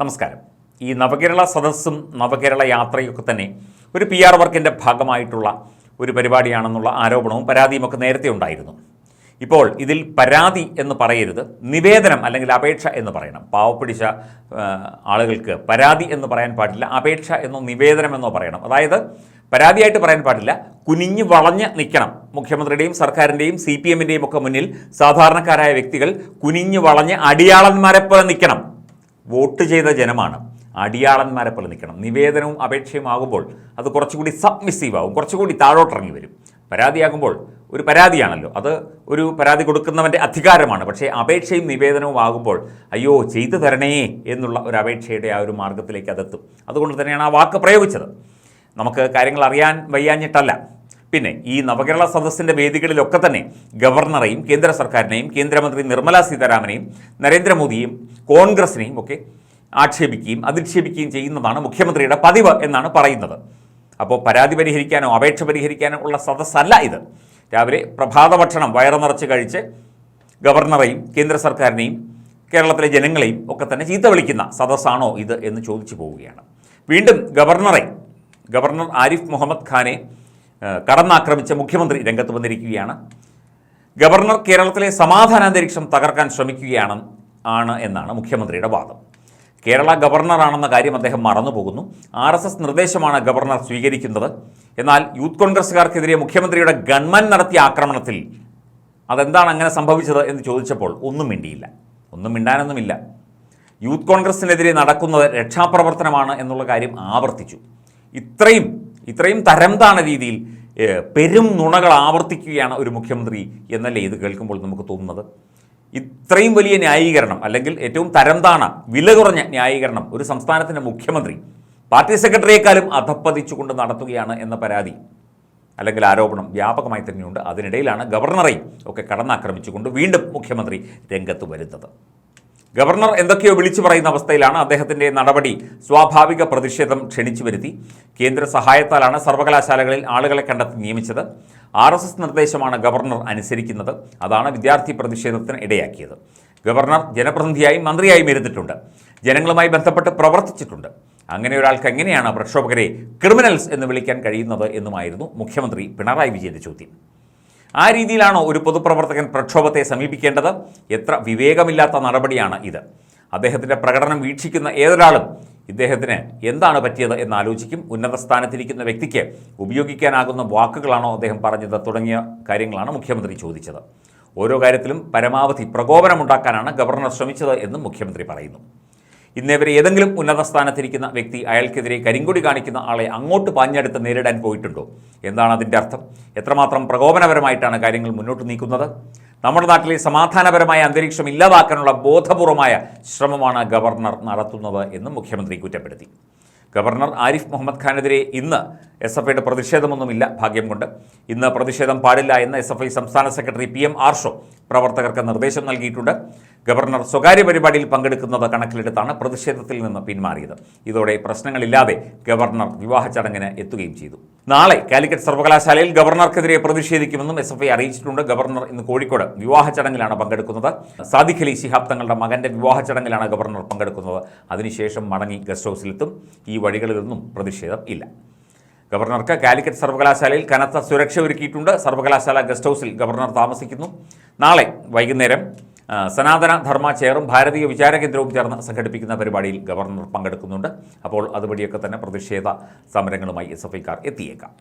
നമസ്കാരം. ഈ നവകേരള സദസ്സും നവകേരള യാത്രയൊക്കെ തന്നെ ഒരു പി ആർ വർക്കിന്റെ ഭാഗമായിട്ടുള്ള ഒരു പരിപാടിയാണെന്നുള്ള ആരോപണവും പരാതിയും ഒക്കെ നേരത്തെ ഉണ്ടായിരുന്നു. ഇപ്പോൾ ഇതിൽ പരാതി എന്ന് പറയരുത് നിവേദനം അല്ലെങ്കിൽ അപേക്ഷ എന്ന് പറയണം. പാവപ്പിടിച്ച ആളുകൾക്ക് പരാതി എന്ന് പറയാൻ പാടില്ല അപേക്ഷ എന്നോ നിവേദനം എന്നോ പറയണം. അതായത് പരാതിയായിട്ട് പറയാൻ പാടില്ല കുനിഞ്ഞു വളഞ്ഞ് നിൽക്കണം. മുഖ്യമന്ത്രിയുടെയും സർക്കാരിന്റെയും സി പി എമ്മിന്റെയും ഒക്കെ മുന്നിൽ സാധാരണക്കാരായ വ്യക്തികൾ കുനിഞ്ഞു വളഞ്ഞ് അടിയാളന്മാരെ പോലെ നിൽക്കണം. വോട്ട് ചെയ്ത ജനമാണ് അടിയാളന്മാരെ പോലെ നിൽക്കണം. നിവേദനവും അപേക്ഷയും ആകുമ്പോൾ അത് കുറച്ചുകൂടി സബ്മിസീവ് ആകും കുറച്ചുകൂടി താഴോട്ടിറങ്ങി വരും. പരാതിയാകുമ്പോൾ ഒരു പരാതിയാണല്ലോ. അത് ഒരു പരാതി കൊടുക്കുന്നവന്റെ അധികാരമാണ്. പക്ഷേ അപേക്ഷയും നിവേദനവും ആകുമ്പോൾ അയ്യോ ചെയ്തു തരണേ എന്നുള്ള ഒരു അപേക്ഷയുടെ ആ ഒരു മാർഗത്തിലേക്ക് അതെത്തും. അതുകൊണ്ട് തന്നെയാണ് ആ വാക്ക് പ്രയോഗിച്ചത്. നമുക്ക് കാര്യങ്ങൾ അറിയാൻ വയ്യാഞ്ഞിട്ടല്ല. പിന്നെ ഈ നവകേരള സദസ്സിന്റെ വേദികളിലൊക്കെ തന്നെ ഗവർണറെയും കേന്ദ്ര സർക്കാരിനെയും കേന്ദ്രമന്ത്രി നിർമ്മലാ സീതാരാമനെയും നരേന്ദ്രമോദിയെയും കോൺഗ്രസിനെയും ഒക്കെ ആക്ഷേപിക്കുകയും അധിക്ഷേപിക്കുകയും ചെയ്യുന്നതാണ് മുഖ്യമന്ത്രിയുടെ പതിവ് എന്നാണ് പറയുന്നത്. അപ്പോൾ പരാതി പരിഹരിക്കാനോ അപേക്ഷ പരിഹരിക്കാനോ ഉള്ള സദസ്സല്ല ഇത്. രാവിലെ പ്രഭാത ഭക്ഷണം വയറ് നിറച്ച് കഴിച്ച് ഗവർണറെയും കേന്ദ്ര സർക്കാരിനെയും കേരളത്തിലെ ജനങ്ങളെയും ഒക്കെ തന്നെ ചീത്ത വിളിക്കുന്ന സദസ്സാണോ ഇത് എന്ന് ചോദിച്ചു പോവുകയാണ്. വീണ്ടും ഗവർണറെ ഗവർണർ ആരിഫ് മുഹമ്മദ് ഖാനെ കടന്നാക്രമിച്ച മുഖ്യമന്ത്രി രംഗത്ത് വന്നിരിക്കുകയാണ്. ഗവർണർ കേരളത്തിലെ സമാധാനാന്തരീക്ഷം തകർക്കാൻ ശ്രമിക്കുകയാണ് ആണ് എന്നാണ് മുഖ്യമന്ത്രിയുടെ വാദം. കേരള ഗവർണറാണെന്ന കാര്യം അദ്ദേഹം മറന്നുപോകുന്നു. ആർ എസ് എസ് നിർദ്ദേശമാണ് ഗവർണർ സ്വീകരിക്കുന്നത്. എന്നാൽ യൂത്ത് കോൺഗ്രസ്സുകാർക്കെതിരെ മുഖ്യമന്ത്രിയുടെ ഗൺമാൻ നടത്തിയ ആക്രമണത്തിൽ അതെന്താണ് അങ്ങനെ സംഭവിച്ചത് എന്ന് ചോദിച്ചപ്പോൾ ഒന്നും മിണ്ടിയില്ല. ഒന്നും മിണ്ടാനൊന്നുമില്ല. യൂത്ത് കോൺഗ്രസിനെതിരെ നടക്കുന്നത് രക്ഷാപ്രവർത്തനമാണ് എന്നുള്ള കാര്യം ആവർത്തിച്ചു. ഇത്രയും ഇത്രയും തരം താണ രീതിയിൽ പെരും നുണകൾ ആവർത്തിക്കുകയാണ് ഒരു മുഖ്യമന്ത്രി എന്നല്ലേ ഇത് കേൾക്കുമ്പോൾ നമുക്ക് തോന്നുന്നത്? ഇത്രയും വലിയ ന്യായീകരണം അല്ലെങ്കിൽ ഏറ്റവും തരം താണ വില കുറഞ്ഞ ന്യായീകരണം ഒരു സംസ്ഥാനത്തിന്റെ മുഖ്യമന്ത്രി പാർട്ടി സെക്രട്ടറിയെക്കാളും അധപ്പതിച്ചുകൊണ്ട് നടത്തുകയാണ് എന്ന പരാതി അല്ലെങ്കിൽ ആരോപണം വ്യാപകമായി തന്നെയുണ്ട്. അതിനിടയിലാണ് ഗവർണറെയും ഒക്കെ കടന്നാക്രമിച്ചുകൊണ്ട് വീണ്ടും മുഖ്യമന്ത്രി രംഗത്ത് വരുന്നത്. ഗവർണർ എന്തൊക്കെയോ വിളിച്ചു പറയുന്ന അവസ്ഥയിലാണ് അദ്ദേഹത്തിന്റെ നടപടി. സ്വാഭാവിക പ്രതിഷേധം ക്ഷണിച്ചു വരുത്തി. കേന്ദ്ര സഹായത്താലാണ് സർവകലാശാലകളിൽ ആളുകളെ കണ്ടെത്തി നിയമിച്ചത്. ആർ എസ് എസ് നിർദ്ദേശമാണ് ഗവർണർ അനുസരിക്കുന്നത്. അതാണ് വിദ്യാർത്ഥി പ്രതിഷേധത്തിന് ഇടയാക്കിയത്. ഗവർണർ ജനപ്രതിനിധിയായും മന്ത്രിയായും ഇരുന്നിട്ടുണ്ട് ജനങ്ങളുമായി ബന്ധപ്പെട്ട് പ്രവർത്തിച്ചിട്ടുണ്ട്. അങ്ങനെ ഒരാൾക്ക് എങ്ങനെയാണ് പ്രക്ഷോഭകരെ ക്രിമിനൽസ് എന്ന് വിളിക്കാൻ കഴിയുന്നത് എന്നുമായിരുന്നു മുഖ്യമന്ത്രി പിണറായി വിജയന്റെ ചോദ്യം. ആ രീതിയിലാണോ ഒരു പൊതുപ്രവർത്തകൻ പ്രക്ഷോഭത്തെ സമീപിക്കേണ്ടത്? എത്ര വിവേകമില്ലാത്ത നടപടിയാണ് ഇത്. അദ്ദേഹത്തിന്റെ പ്രകടനം വീക്ഷിക്കുന്ന ഏതൊരാളും ഇദ്ദേഹത്തിന് എന്താണ് പറ്റിയത് എന്ന് ആലോചിക്കും. ഉന്നത സ്ഥാനത്തിരിക്കുന്ന വ്യക്തിക്ക് ഉപയോഗിക്കാനാകുന്ന വാക്കുകളാണോ അദ്ദേഹം പറഞ്ഞത് തുടങ്ങിയ കാര്യങ്ങളാണ് മുഖ്യമന്ത്രി ചോദിച്ചത്. ഓരോ കാര്യത്തിലും പരമാവധി പ്രകോപനമുണ്ടാക്കാനാണ് ഗവർണർ ശ്രമിച്ചത് എന്നും മുഖ്യമന്ത്രി പറയുന്നു. ഇന്നേവരെ ഏതെങ്കിലും ഉന്നത സ്ഥാനത്തിരിക്കുന്ന വ്യക്തി അയാൾക്കെതിരെ കരിങ്കൊടി കാണിക്കുന്ന ആളെ അങ്ങോട്ട് പാഞ്ഞെടുത്ത് നേരിടാൻ പോയിട്ടുണ്ടോ? എന്താണ് അതിന്റെ അർത്ഥം? എത്രമാത്രം പ്രകോപനപരമായിട്ടാണ് കാര്യങ്ങൾ മുന്നോട്ട് നീക്കുന്നത്? നമ്മുടെ നാട്ടിലെ സമാധാനപരമായ അന്തരീക്ഷം ഇല്ലാതാക്കാനുള്ള ബോധപൂർവമായ ശ്രമമാണ് ഗവർണർ നടത്തുന്നത് എന്നും മുഖ്യമന്ത്രി കുറ്റപ്പെടുത്തി. ഗവർണർ ആരിഫ് മുഹമ്മദ് ഖാനെതിരെ ഇന്ന് എസ് എഫ് ഐയുടെ പ്രതിഷേധമൊന്നുമില്ല ഭാഗ്യം കൊണ്ട്. ഇന്ന് പ്രതിഷേധം പാടില്ല എന്ന് എസ് എഫ് ഐ സംസ്ഥാന സെക്രട്ടറി പി എം ആർഷോ പ്രവർത്തകർക്ക് നിർദ്ദേശം നൽകിയിട്ടുണ്ട്. ഗവർണർ സ്വകാര്യ പരിപാടിയിൽ പങ്കെടുക്കുന്നത് കണക്കിലെടുത്താണ് പ്രതിഷേധത്തിൽ നിന്ന് പിന്മാറിയത്. ഇതോടെ പ്രശ്നങ്ങളില്ലാതെ ഗവർണർ വിവാഹ ചടങ്ങിന് എത്തുകയും ചെയ്തു. നാളെ കാലിക്കറ്റ് സർവകലാശാലയിൽ ഗവർണർക്കെതിരെ പ്രതിഷേധിക്കുമെന്നും എസ് എഫ് ഐ അറിയിച്ചിട്ടുണ്ട്. ഗവർണർ ഇന്ന് കോഴിക്കോട് വിവാഹ ചടങ്ങിലാണ് പങ്കെടുക്കുന്നത്. സാദിഖ് അലി ശിഹാബ് തങ്ങളുടെ മകന്റെ വിവാഹ ചടങ്ങിലാണ് ഗവർണർ പങ്കെടുക്കുന്നത്. അതിനുശേഷം മടങ്ങി ഗസ്റ്റ് ഹൗസിലെത്തും. ഈ വഴികളിൽ നിന്നും പ്രതിഷേധം ഇല്ല. ഗവർണർക്ക് കാലിക്കറ്റ് സർവകലാശാലയിൽ കനത്ത സുരക്ഷ ഒരുക്കിയിട്ടുണ്ട്. സർവകലാശാല ഗസ്റ്റ് ഹൗസിൽ ഗവർണർ താമസിക്കുന്നു. നാളെ വൈകുന്നേരം സനാതന ധർമ്മ ചെയറും ഭാരതീയ വിചാര കേന്ദ്രവും ചേർന്ന് സംഘടിപ്പിക്കുന്ന പരിപാടിയിൽ ഗവർണർ പങ്കെടുക്കുന്നുണ്ട്. അപ്പോൾ അതുവഴിയൊക്കെ തന്നെ പ്രതിഷേധ സമരങ്ങളുമായി എസ് എഫ് ഐക്കാർ എത്തിയേക്കാം.